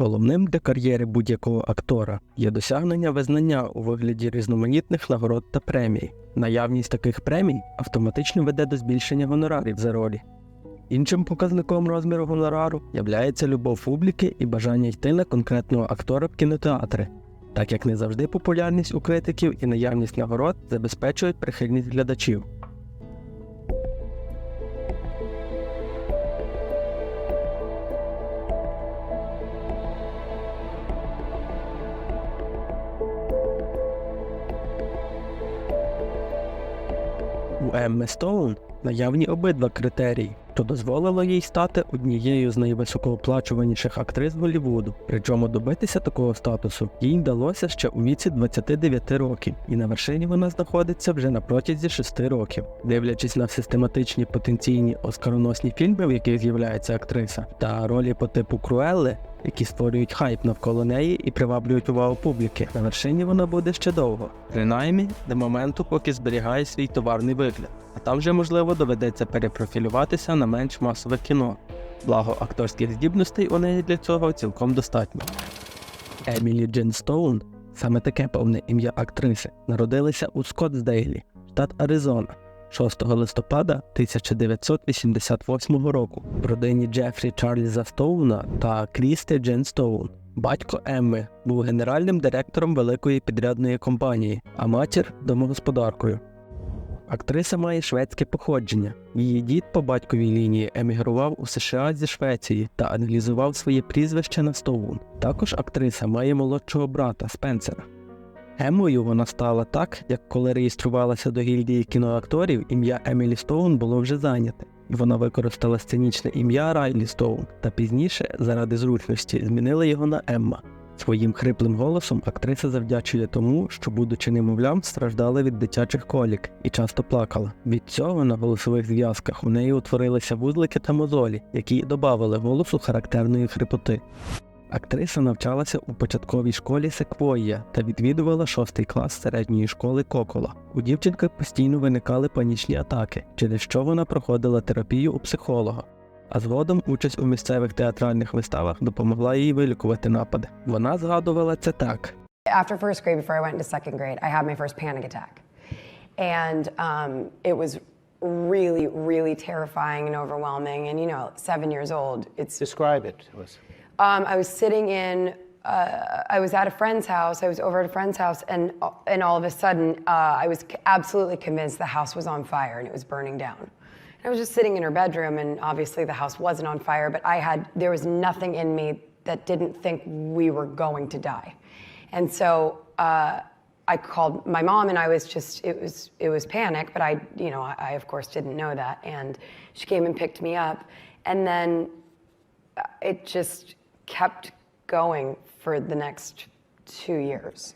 Головним для кар'єри будь-якого актора є досягнення визнання у вигляді різноманітних нагород та премій. Наявність таких премій автоматично веде до збільшення гонорарів за ролі. Іншим показником розміру гонорару являється любов публіки і бажання йти на конкретного актора в кінотеатри, так як не завжди популярність у критиків і наявність нагород забезпечують прихильність глядачів. Емми Стоун наявні обидва критерії, що дозволило їй стати однією з найвисокооплачуваніших актрис Голлівуду. Причому добитися такого статусу їй вдалося ще у віці 29 років, і на вершині вона знаходиться вже на протязі 6 років. Дивлячись на систематичні потенційні оскароносні фільми, в яких з'являється актриса, та ролі по типу Круелли, які створюють хайп навколо неї і приваблюють увагу публіки. На вершині вона буде ще довго, принаймні до моменту, поки зберігає свій товарний вигляд. А там вже можливо доведеться перепрофілюватися на менш масове кіно. Благо акторських здібностей у неї для цього цілком достатньо. Емілі Джин Стоун, саме таке повне ім'я актриси, народилася у Скоттсдейлі, штат Аризона, 6 листопада 1988 року в родині Джефрі Чарльза Стоуна та Крісти Джен Стоун. Батько Емми був генеральним директором великої підрядної компанії, а матір домогосподаркою. Актриса має шведське походження. Її дід по батьковій лінії емігрував у США зі Швеції та аналізував своє прізвище на Стоун. Також актриса має молодшого брата Спенсера. Еммою вона стала так, як коли реєструвалася до гільдії кіноакторів, ім'я Емілі Стоун було вже зайняте, і вона використала сценічне ім'я Райлі Стоун, та пізніше, заради зручності, змінила його на Емма. Своїм хриплим голосом актриса завдячує тому, що, будучи немовлям, страждала від дитячих колік і часто плакала. Від цього на голосових зв'язках у неї утворилися вузлики та мозолі, які додавали голосу характерної хрипоти. Актриса навчалася у початковій школі Секвойя та відвідувала шостий клас середньої школи Кокола. У дівчинки постійно виникали панічні атаки, через що вона проходила терапію у психолога. А згодом участь у місцевих театральних виставах допомогла їй вилікувати напади. Вона згадувала це так: After first grade, before I went into second grade, I had my first panic attack. And um, it was really, really terrifying and overwhelming. And, you know, seven years old, it's. Describe it to us. Um, I was sitting in, uh, I was at a friend's house. I was over at a friend's house, and, and all of a sudden, uh, I was absolutely convinced the house was on fire and it was burning down. I was just sitting in her bedroom, and obviously the house wasn't on fire, but I had, there was nothing in me that didn't think we were going to die. And so uh, I called my mom, and I was just, it was, it was panic, but I, you know, I, I of course didn't know that. And she came and picked me up, and then uh, it just kept going for the next two years.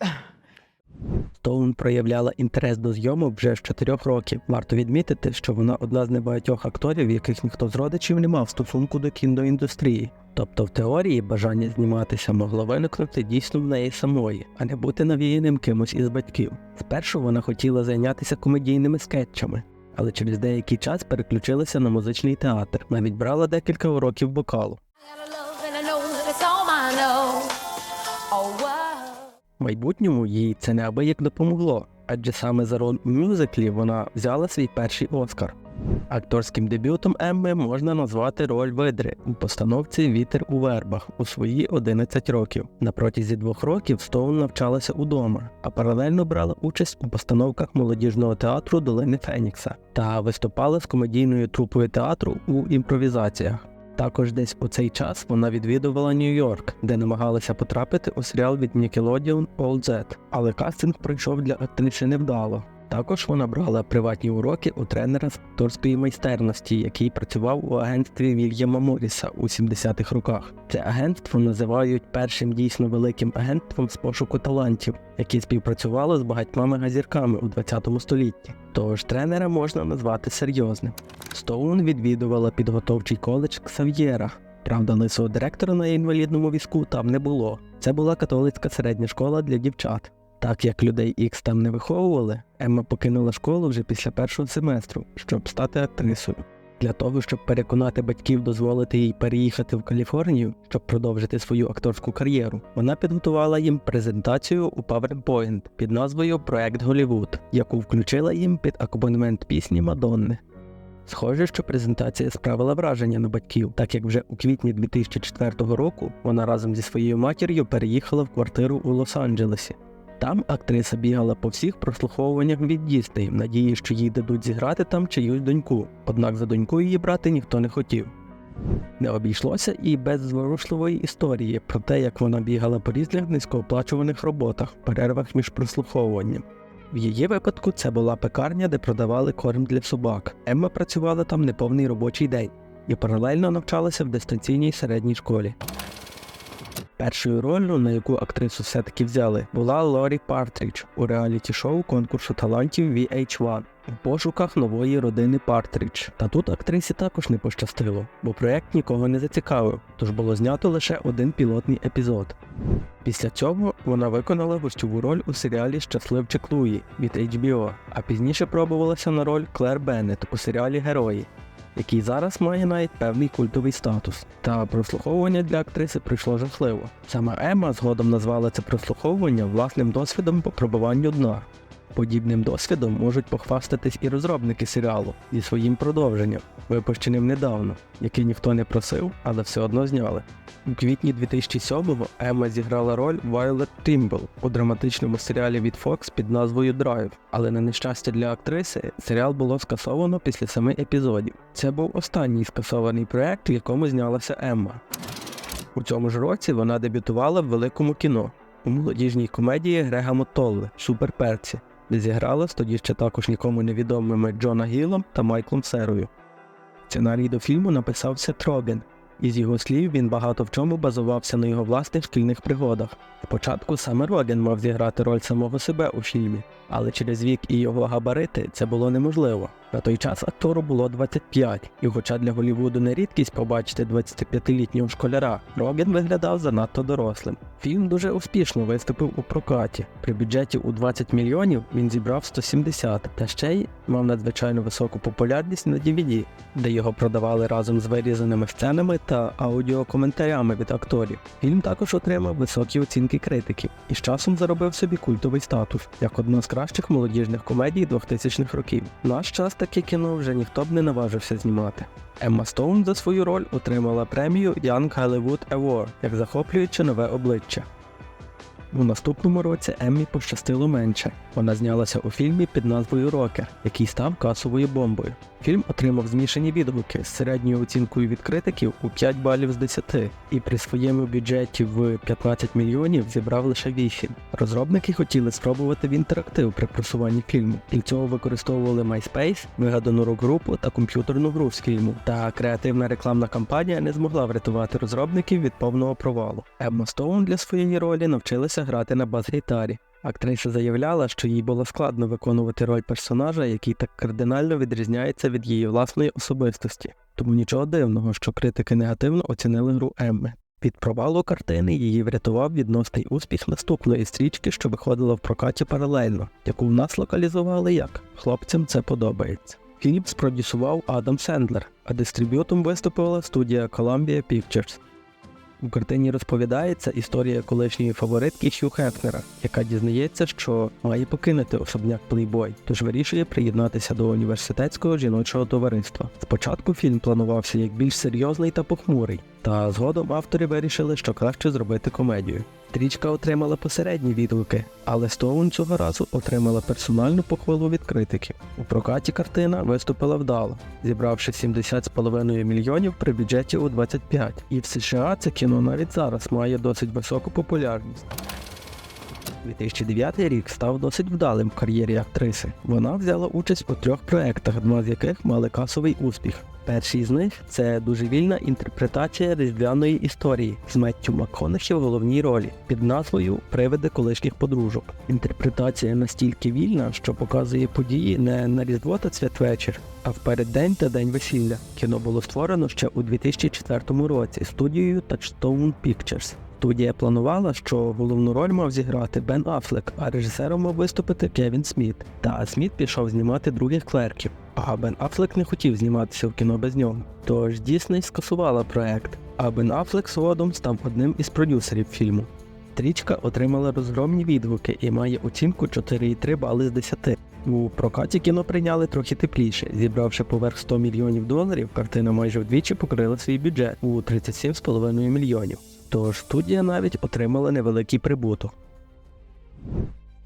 Стоун проявляла інтерес до зйомок вже з 4 років. Варто відмітити, що вона одна з небагатьох акторів, яких ніхто з родичів не мав стосунку до кіноіндустрії. Тобто в теорії бажання зніматися могло виникнути дійсно в неї самої, а не бути навіяним кимось із батьків. Спершу вона хотіла зайнятися комедійними скетчами, але через деякий час переключилася на музичний театр. Навіть брала декілька уроків вокалу. Майбутньому їй це неабияк допомогло, адже саме за роль у мюзиклі вона взяла свій перший Оскар. Акторським дебютом Емми можна назвати роль видри у постановці Вітер у вербах у свої 11 років. На протязі двох років Стоун навчалася удома, а паралельно брала участь у постановках молодіжного театру Долини Фенікса та виступала з комедійною трупою театру у імпровізаціях. Також десь у цей час вона відвідувала Нью-Йорк, де намагалася потрапити у серіал від Nickelodeon All Z, але кастинг пройшов для актриси невдало. Також вона брала приватні уроки у тренера з акторської майстерності, який працював у агентстві Вільяма Моріса у 70-х роках. Це агентство називають першим дійсно великим агентством з пошуку талантів, яке співпрацювало з багатьма мегазірками у 20 столітті. Тож тренера можна назвати серйозним. Стоун відвідувала підготовчий коледж Ксав'єра. Правда, лисого директора на інвалідному візку там не було. Це була католицька середня школа для дівчат. Так як людей Ікс там не виховували, Емма покинула школу вже після першого семестру, щоб стати актрисою. Для того, щоб переконати батьків дозволити їй переїхати в Каліфорнію, щоб продовжити свою акторську кар'єру, вона підготувала їм презентацію у PowerPoint під назвою Проект Голівуд, яку включила їм під акомпанемент пісні Мадонни. Схоже, що презентація справила враження на батьків, так як вже у квітні 2004 року вона разом зі своєю матір'ю переїхала в квартиру у Лос-Анджелесі. Там актриса бігала по всіх прослуховуваннях від Дістей, в надії, що їй дадуть зіграти там чиюсь доньку, однак за доньку її брати ніхто не хотів. Не обійшлося і без зворушливої історії про те, як вона бігала по різних низькооплачуваних роботах в перервах між прослуховуванням. В її випадку це була пекарня, де продавали корм для собак. Емма працювала там неповний робочий день і паралельно навчалася в дистанційній середній школі. Першою роллю, на яку актрису все-таки взяли, була Лорі Партрідж у реаліті-шоу конкурсу талантів VH1 у пошуках нової родини Партрідж. Та тут актрисі також не пощастило, бо проект нікого не зацікавив, тож було знято лише один пілотний епізод. Після цього вона виконала гостьову роль у серіалі Щасливчик Луї від HBO, а пізніше пробувалася на роль Клер Беннет у серіалі Герої, який зараз має навіть певний культовий статус. Та прослуховування для актриси прийшло жахливо. Саме Ема згодом назвала це прослуховування власним досвідом по пробуванню дна. Подібним досвідом можуть похвастатись і розробники серіалу зі своїм продовженням, випущеним недавно, який ніхто не просив, але все одно зняли. У квітні 2007-го Емма зіграла роль Violet Тімбл у драматичному серіалі від Fox під назвою Драйв, але на нещастя для актриси серіал було скасовано після семи епізодів. Це був останній скасований проект, в якому знялася Емма. У цьому ж році вона дебютувала в великому кіно у молодіжній комедії Грега Мотолли Суперперці, де зіграла з тоді ще також нікому невідомими Джона Гілом та Майклом Серою. Сценарій до фільму написався Трогін, і Із його слів він багато в чому базувався на його власних шкільних пригодах. Спочатку саме Роген мав зіграти роль самого себе у фільмі, але через вік і його габарити це було неможливо. На той час актору було 25, і хоча для Голлівуду не рідкість побачити 25-літнього школяра, Роген виглядав занадто дорослим. Фільм дуже успішно виступив у прокаті. При бюджеті у 20 мільйонів він зібрав 170, та ще й мав надзвичайно високу популярність на DVD, де його продавали разом з вирізаними сценами та аудіокоментарями від акторів. Фільм також отримав високі оцінки критиків і з часом заробив собі культовий статус як одна з кращих молодіжних комедій 2000-х років. Наш час таке кіно вже ніхто б не наважився знімати. Емма Стоун за свою роль отримала премію Young Hollywood Award як захоплююче нове обличчя. У наступному році Еммі пощастило менше. Вона знялася у фільмі під назвою Рокер, який став касовою бомбою. Фільм отримав змішані відгуки з середньою оцінкою від критиків у 5 балів з 10, і при своєму бюджеті в 15 мільйонів зібрав лише 8. Розробники хотіли спробувати в інтерактив при просуванні фільму. Для цього використовували MySpace, вигадану рок-групу та комп'ютерну гру з фільму. Та креативна рекламна кампанія не змогла врятувати розробників від повного провалу. Емма Стоун для своєї ролі навчилася грати на бас-гітарі. Актриса заявляла, що їй було складно виконувати роль персонажа, який так кардинально відрізняється від її власної особистості. Тому нічого дивного, що критики негативно оцінили гру Емми. Від провалу картини її врятував відносний успіх наступної стрічки, що виходила в прокаті паралельно, яку в нас локалізували як Хлопцям це подобається. Фільм спродюсував Адам Сендлер, а дистриб'ютом виступила студія Columbia Pictures. У картині розповідається історія колишньої фаворитки Хью Хефнера, яка дізнається, що має покинути особняк Плейбой, тож вирішує приєднатися до університетського жіночого товариства. Спочатку фільм планувався як більш серйозний та похмурий, та згодом автори вирішили, що краще зробити комедію. Стрічка отримала посередні відгуки, але Стоун цього разу отримала персональну похвалу від критиків. У прокаті картина виступила вдало, зібравши 70,5 мільйонів при бюджеті у 25. І в США це кіно навіть зараз має досить високу популярність. 2009 рік став досить вдалим в кар'єрі актриси. Вона взяла участь у трьох проектах, два з яких мали касовий успіх. Перший з них це дуже вільна інтерпретація різдвяної історії з Меттю МакКонахі в головній ролі під назвою Привиди колишніх подружок. Інтерпретація настільки вільна, що показує події не на Різдво та святвечір, а в переддень та день весілля. Кіно було створено ще у 2004 році студією Touchstone Pictures. Студія планувала, що головну роль мав зіграти Бен Аффлек, а режисером мав виступити Кевін Сміт. Та Сміт пішов знімати других клерків. А Бен Аффлек не хотів зніматися в кіно без нього. Тож Дісней скасувала проект, а Бен Аффлек згодом став одним із продюсерів фільму. Стрічка отримала розгромні відгуки і має оцінку 4,3 бали з 10. У прокаті кіно прийняли трохи тепліше. Зібравши поверх 100 мільйонів доларів, картина майже вдвічі покрила свій бюджет у 37,5 мільйонів. Тож студія навіть отримала невеликий прибуток.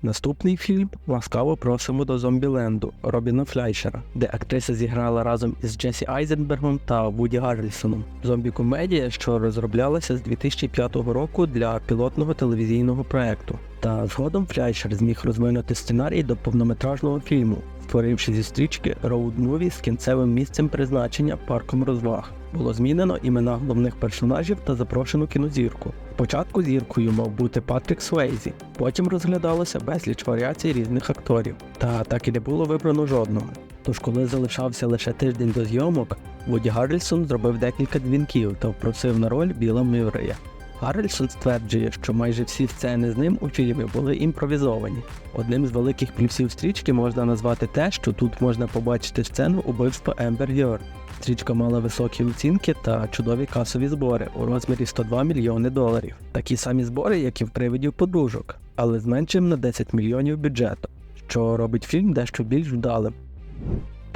Наступний фільм ласкаво просимо до Зомбіленду Робіна Фляйшера, де актриса зіграла разом із Джесі Айзенбергом та Вуді Гаррельсоном. Зомбі-комедія, що розроблялася з 2005 року для пілотного телевізійного проекту. Та згодом Фляйшер зміг розвинути сценарій до повнометражного фільму, створивши зі стрічки роуд-муві з кінцевим місцем призначення парком розваг. Було змінено імена головних персонажів та запрошену кінозірку. Спочатку зіркою мав бути Патрік Суейзі, потім розглядалося безліч варіацій різних акторів, та так і не було вибрано жодного. Тож, коли залишався лише тиждень до зйомок, Вуді Гаррельсон зробив декілька дзвінків та впросив на роль Біла Мюррея. Гаррельсон стверджує, що майже всі сцени з ним у фільмі були імпровізовані. Одним з великих плюсів стрічки можна назвати те, що тут можна побачити сцену убивства Ембер Гьорд. Стрічка мала високі оцінки та чудові касові збори у розмірі 102 мільйони доларів. Такі самі збори, як і в привидів подружок, але з меншим на 10 мільйонів бюджету, що робить фільм дещо більш вдалим.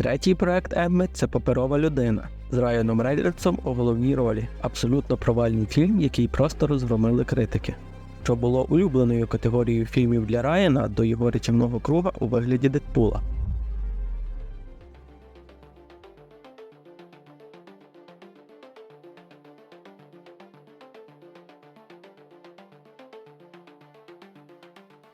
Третій проект Емми це паперова людина з Райаном Рейнольдсом у головній ролі. Абсолютно провальний фільм, який просто розгромили критики. Що було улюбленою категорією фільмів для Райана до його речівного круга у вигляді Дедпула.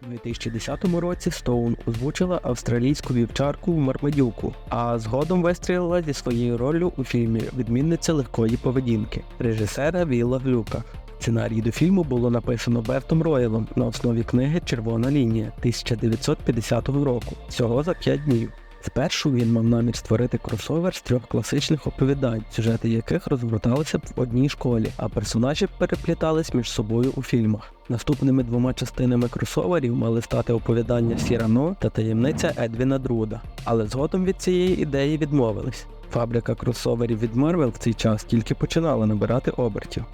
У 2010 році Стоун озвучила австралійську вівчарку в Мармадюку, а згодом вистрілила зі своєю роллю у фільмі Відмінниця легкої поведінки режисера Вілла Глюка. Сценарій до фільму було написано Бертом Ройлом на основі книги Червона лінія 1950 року, всього за 5 днів. Спершу він мав намір створити кросовер з трьох класичних оповідань, сюжети яких розгорталися б в одній школі, а персонажі переплітались між собою у фільмах. Наступними двома частинами кросоверів мали стати оповідання Сірано та таємниця Едвіна Друда, але згодом від цієї ідеї відмовились. Фабрика кросоверів від Марвел в цей час тільки починала набирати обертів.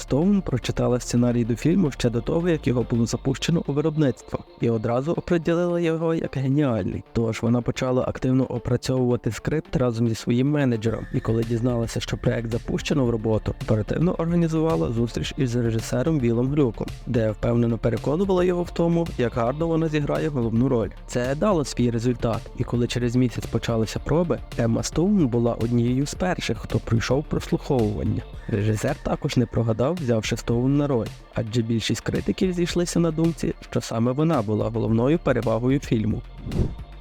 Стоун прочитала сценарій до фільму ще до того, як його було запущено у виробництво, і одразу оприділила його як геніальний. Тож вона почала активно опрацьовувати скрипт разом зі своїм менеджером, і коли дізналася, що проект запущено в роботу, оперативно організувала зустріч із режисером Вілом Глюком, де впевнено переконувала його в тому, як гарно вона зіграє головну роль. Це дало свій результат, і коли через місяць почалися проби, Емма Стоун була однією з перших, хто пройшов прослуховування. Режисер також не прогадав, взявши Стоун на роль, адже більшість критиків зійшлися на думці, що саме вона була головною перевагою фільму.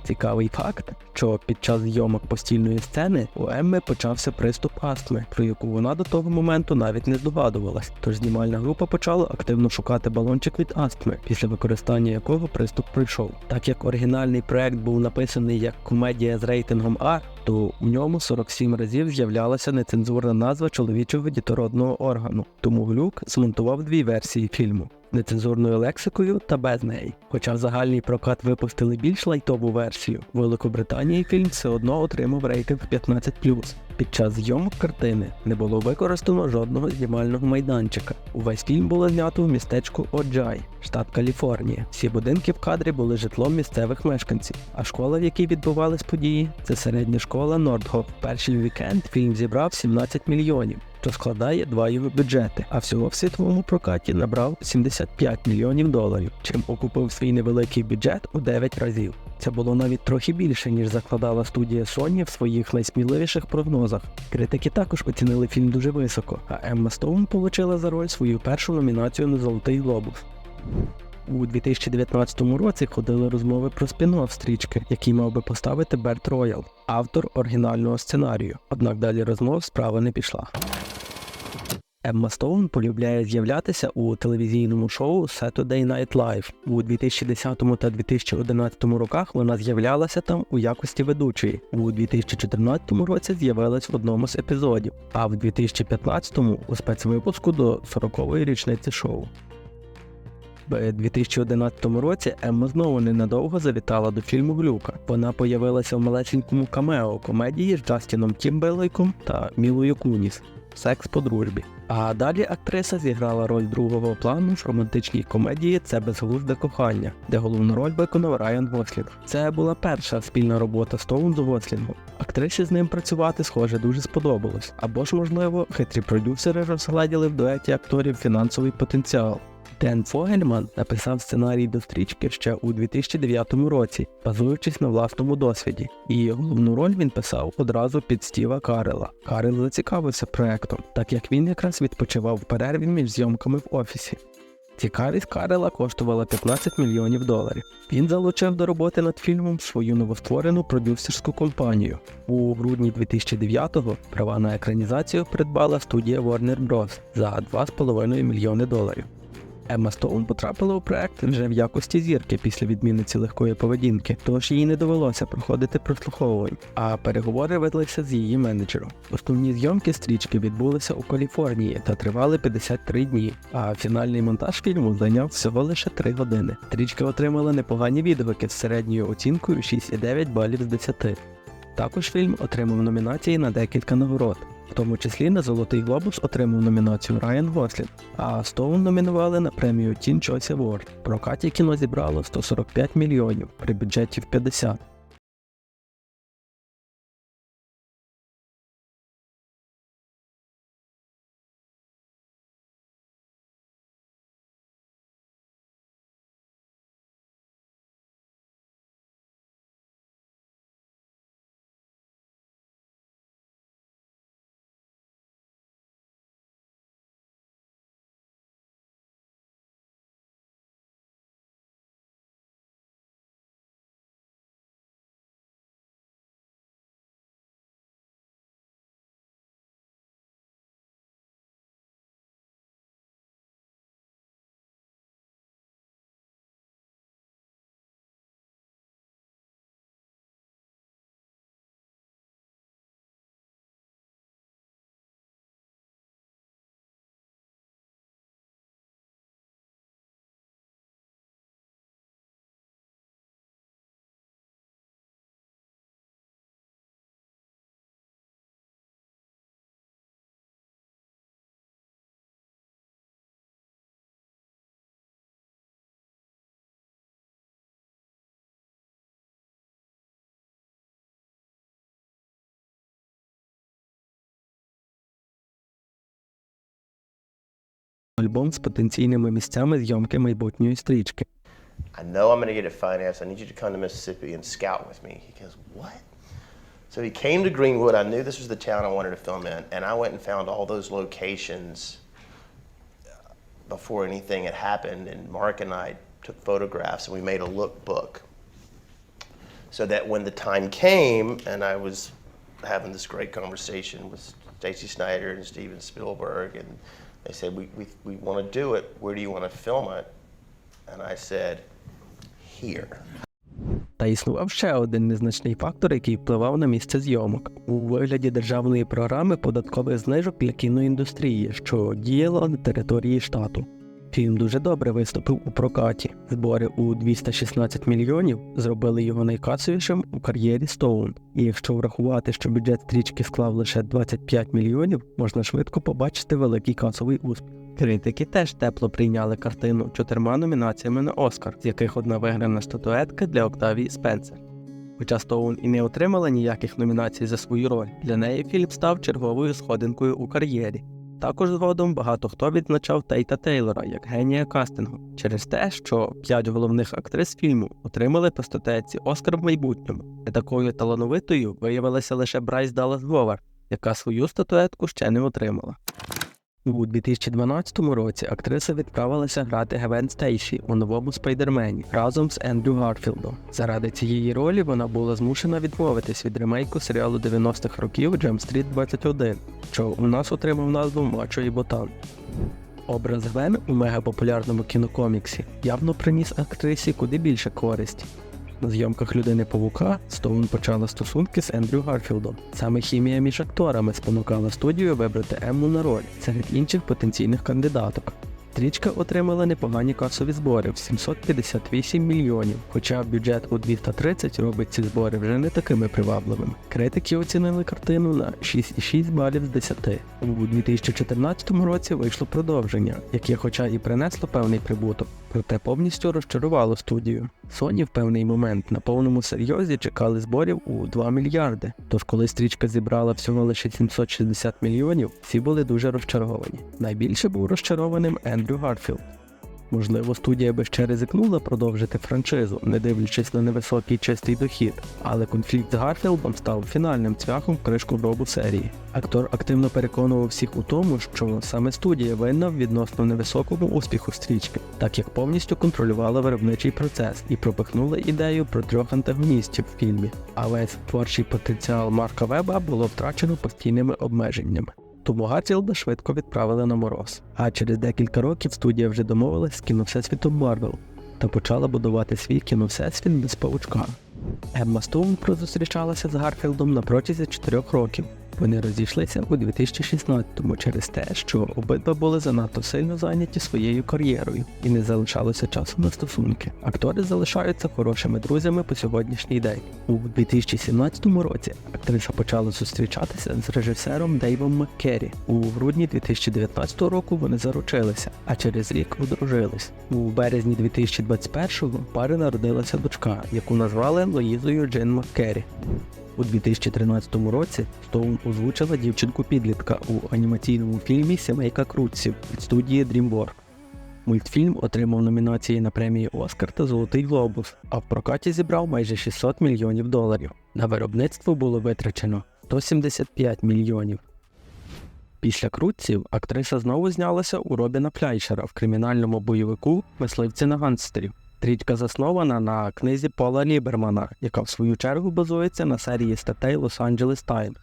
Цікавий факт, що під час зйомок постільної сцени у Емми почався приступ астми, про яку вона до того моменту навіть не здогадувалась. Тож знімальна група почала активно шукати балончик від астми, після використання якого приступ пройшов. Так як оригінальний проект був написаний як комедія з рейтингом R, то у ньому 47 разів з'являлася нецензурна назва чоловічого дітородного органу. Тому Глюк змонтував дві версії фільму нецензурною лексикою та без неї. Хоча в загальний прокат випустили більш лайтову версію, в Великобританії фільм все одно отримав рейтинг 15+. Під час зйомок картини не було використано жодного знімального майданчика. Увесь фільм було знято в містечку Оджай, штат Каліфорнія. Всі будинки в кадрі були житлом місцевих мешканців, а школа, в якій відбувались події, це середня школа Нордгоф. Перший вікенд фільм зібрав 17 мільйонів що складає два його бюджети, а всього в світовому прокаті набрав 75 мільйонів доларів, чим окупив свій невеликий бюджет у 9 разів. Це було навіть трохи більше, ніж закладала студія Sony в своїх найсміливіших прогнозах. Критики також оцінили фільм дуже високо, а Емма Стоун отримала за роль свою першу номінацію на Золотий Глобус. У 2019 році ходили розмови про спін-офф стрічки, який мав би поставити Берт Роял, автор оригінального сценарію. Однак далі розмов справа не пішла. Емма Стоун полюбляє з'являтися у телевізійному шоу Saturday Night Live. У 2010 та 2011 роках вона з'являлася там у якості ведучої. У 2014 році з'явилась в одному з епізодів, а в 2015 у спецвипуску до 40-ї річниці шоу. В 2011 році Емма знову ненадовго завітала до фільму Глюка. Вона появилася в малесенькому камео комедії з Джастіном Тімберлейком та Мілою Куніс Секс по дружбі. А далі актриса зіграла роль другого плану в романтичній комедії Це безглузде кохання, де головну роль виконав Райан Гослінг. Це була перша спільна робота Стоун з Гослінгом. Актрисі з ним працювати, схоже, дуже сподобалось. Або ж, можливо, хитрі продюсери розгледіли в дуеті акторів фінансовий потенціал. Ден Фогельман написав сценарій до стрічки ще у 2009 році, базуючись на власному досвіді. І головну роль він писав одразу під Стіва Карела. Карел зацікавився проектом, так як він якраз відпочивав в перерві між зйомками в офісі. Цікавість Карела коштувала 15 мільйонів доларів. Він залучив до роботи над фільмом свою новостворену продюсерську компанію. У грудні 2009-го права на екранізацію придбала студія Warner Bros. за 2,5 мільйони доларів. Емма Стоун потрапила у проект вже в якості зірки після відмінниці легкої поведінки, тож їй не довелося проходити прослуховувань, а переговори ведлися з її менеджером. Основні зйомки стрічки відбулися у Каліфорнії та тривали 53 дні, а фінальний монтаж фільму зайняв всього лише 3 години. Стрічка отримала непогані відгуки з середньою оцінкою 6,9 балів з 10. Також фільм отримав номінації на декілька нагород. В тому числі на Золотий Глобус отримав номінацію Райан Гослінг, а Стоун номінували на премію Teen Choice Award. Прокаті кіно зібрало 145 мільйонів при бюджеті в 50. Альбом з потенційними місцями зйомки майбутньої стрічки. I know I'm going to get it financed. I need you to come to Mississippi and scout with me. He goes, What? So he came to Greenwood. I knew this was the town I wanted to film in. And I went and found all those locations uh, before anything had happened. And Mark and I took photographs and we made a lookbook. So that when the time came and I was having this great conversation with Stacey Snyder and Steven Spielberg, and they said, We, we, we want to do it. Where do you want to film it? And I said, Here. Та існував ще один незначний фактор, який впливав на місце зйомок у вигляді державної програми податкових знижок для кіноіндустрії, що діяла на території штату. Фільм дуже добре виступив у прокаті. Збори у 216 мільйонів зробили його найкасовішим у кар'єрі Стоун. І якщо врахувати, що бюджет стрічки склав лише 25 мільйонів, можна швидко побачити великий касовий успіх. Критики теж тепло прийняли картину чотирма номінаціями на Оскар, з яких одна виграна статуетка для Октавії Спенсер. Хоча Стоун і не отримала ніяких номінацій за свою роль, для неї фільм став черговою сходинкою у кар'єрі. Також згодом багато хто відзначав Тейта Тейлора як генія кастингу через те, що п'ять головних актрис фільму отримали по статуетці Оскар в майбутньому. Не такою талановитою виявилася лише Брайс Даллас Говард, яка свою статуетку ще не отримала. У 2012 році актриса відправилася грати Гвен Стейсі у новому спайдермені разом з Ендрю Гарфілдом. Заради цієї ролі вона була змушена відмовитись від ремейку серіалу 90-х років Джем Стріт 21, що у нас отримав назву Мачо і Ботан. Образ Гвен у мегапопулярному кінокоміксі явно приніс актрисі куди більше користі. На зйомках людини Павука Стоун почала стосунки з Ендрю Гарфілдом. Саме хімія між акторами спонукала студію вибрати Емму на роль серед інших потенційних кандидаток. Стрічка отримала непогані касові збори в 758 мільйонів, хоча бюджет у 230 робить ці збори вже не такими привабливими. Критики оцінили картину на 6,6 балів з 10. У 2014 році вийшло продовження, яке хоча і принесло певний прибуток, проте повністю розчарувало студію. Sony в певний момент на повному серйозі чекали зборів у 2 мільярди. Тож, коли стрічка зібрала всього лише 760 мільйонів, всі були дуже розчаровані. Найбільше був розчарованим Ендрю Гарфілд. Можливо, студія би ще ризикнула продовжити франшизу, не дивлячись на невисокий чистий дохід, але конфлікт з Гарфілдом став фінальним цвяхом кришку гробу серії. Актор активно переконував всіх у тому, що саме студія винна в відносно невисокому успіху стрічки, так як повністю контролювала виробничий процес і пропихнула ідею про трьох антагоністів в фільмі. А весь творчий потенціал Марка Веба було втрачено постійними обмеженнями. Тому Гарфілда швидко відправили на мороз. А через декілька років студія вже домовилась з кіновсесвітом Марвел та почала будувати свій кіновсесвіт без паучка. Емма Стоун прозустрічалася з Гарфілдом на протязі 4 років. Вони розійшлися у 2016-му через те, що обидва були занадто сильно зайняті своєю кар'єрою і не залишалося часу на стосунки. Актори залишаються хорошими друзями по сьогоднішній день. У 2017 році актриса почала зустрічатися з режисером Дейвом Маккері. У грудні 2019 року вони заручилися, а через рік одружились. У березні 2021-го пари народилася дочка, яку назвали Лоїзою Джин Маккері. У 2013 році Стоун озвучила дівчинку-підлітка у анімаційному фільмі Сімейка Крутців від студії DreamWorks. Мультфільм отримав номінації на премії Оскар та Золотий Глобус, а в прокаті зібрав майже 600 мільйонів доларів. На виробництво було витрачено 175 мільйонів. Після крутців актриса знову знялася у Робіна Фляйшера в кримінальному бойовику Мисливці на гангстерів. Стрічка заснована на книзі Пола Лібермана, яка в свою чергу базується на серії статей Los-Angeles Times.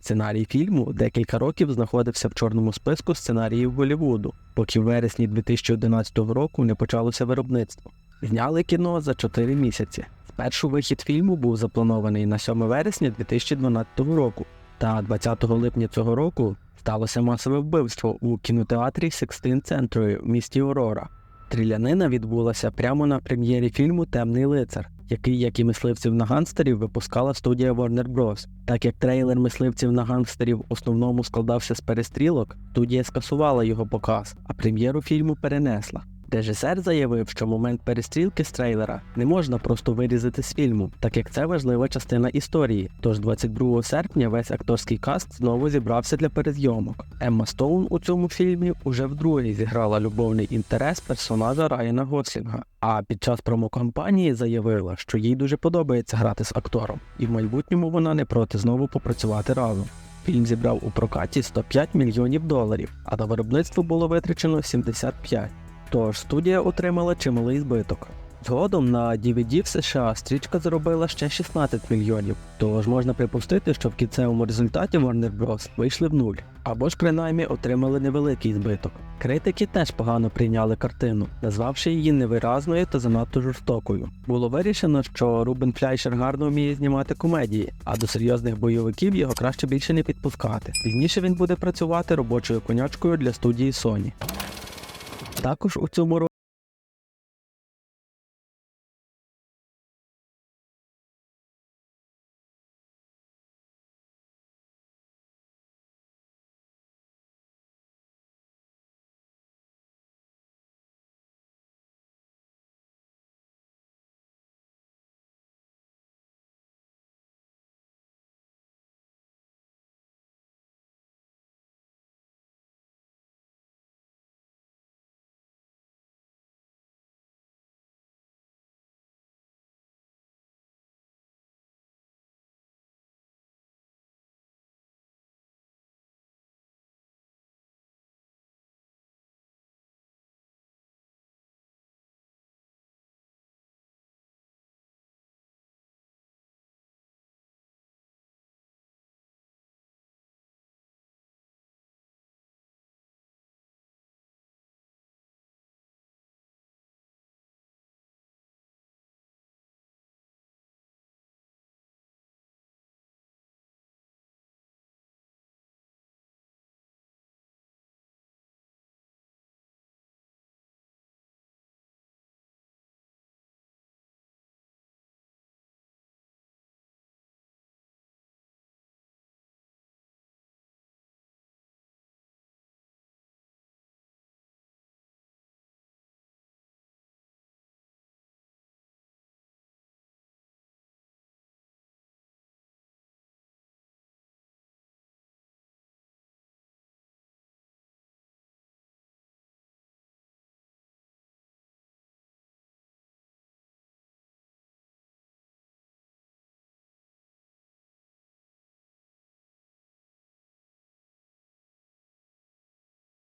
Сценарій фільму декілька років знаходився в чорному списку сценаріїв Голлівуду, поки в вересні 2011 року не почалося виробництво. Зняли кіно за 4 місяці. Спершу вихід фільму був запланований на 7 вересня 2012 року, та 20 липня цього року сталося масове вбивство у кінотеатрі Sixteen Century в місті Орора. Стрілянина відбулася прямо на прем'єрі фільму Темний лицар, який, як і мисливців на гангстерів, випускала студія Warner Bros. Так як трейлер мисливців на гангстерів в основному складався з перестрілок, студія скасувала його показ, а прем'єру фільму перенесла. Режисер заявив, що момент перестрілки з трейлера не можна просто вирізати з фільму, так як це важлива частина історії. Тож 22 серпня весь акторський каст знову зібрався для перезйомок. Емма Стоун у цьому фільмі уже вдруге зіграла любовний інтерес персонажа Райана Гослінга. А під час промокампанії заявила, що їй дуже подобається грати з актором, і в майбутньому вона не проти знову попрацювати разом. Фільм зібрав у прокаті 105 мільйонів доларів, а на виробництво було витрачено 75. Тож студія отримала чималий збиток. Згодом на DVD в США стрічка заробила ще 16 мільйонів, тож можна припустити, що в кінцевому результаті Warner Bros. вийшли в нуль, або ж принаймні отримали невеликий збиток. Критики теж погано прийняли картину, назвавши її невиразною та занадто жорстокою. Було вирішено, що Рубен Фляйшер гарно вміє знімати комедії, а до серйозних бойовиків його краще більше не підпускати. Пізніше він буде працювати робочою конячкою для студії Sony. Також у цьому році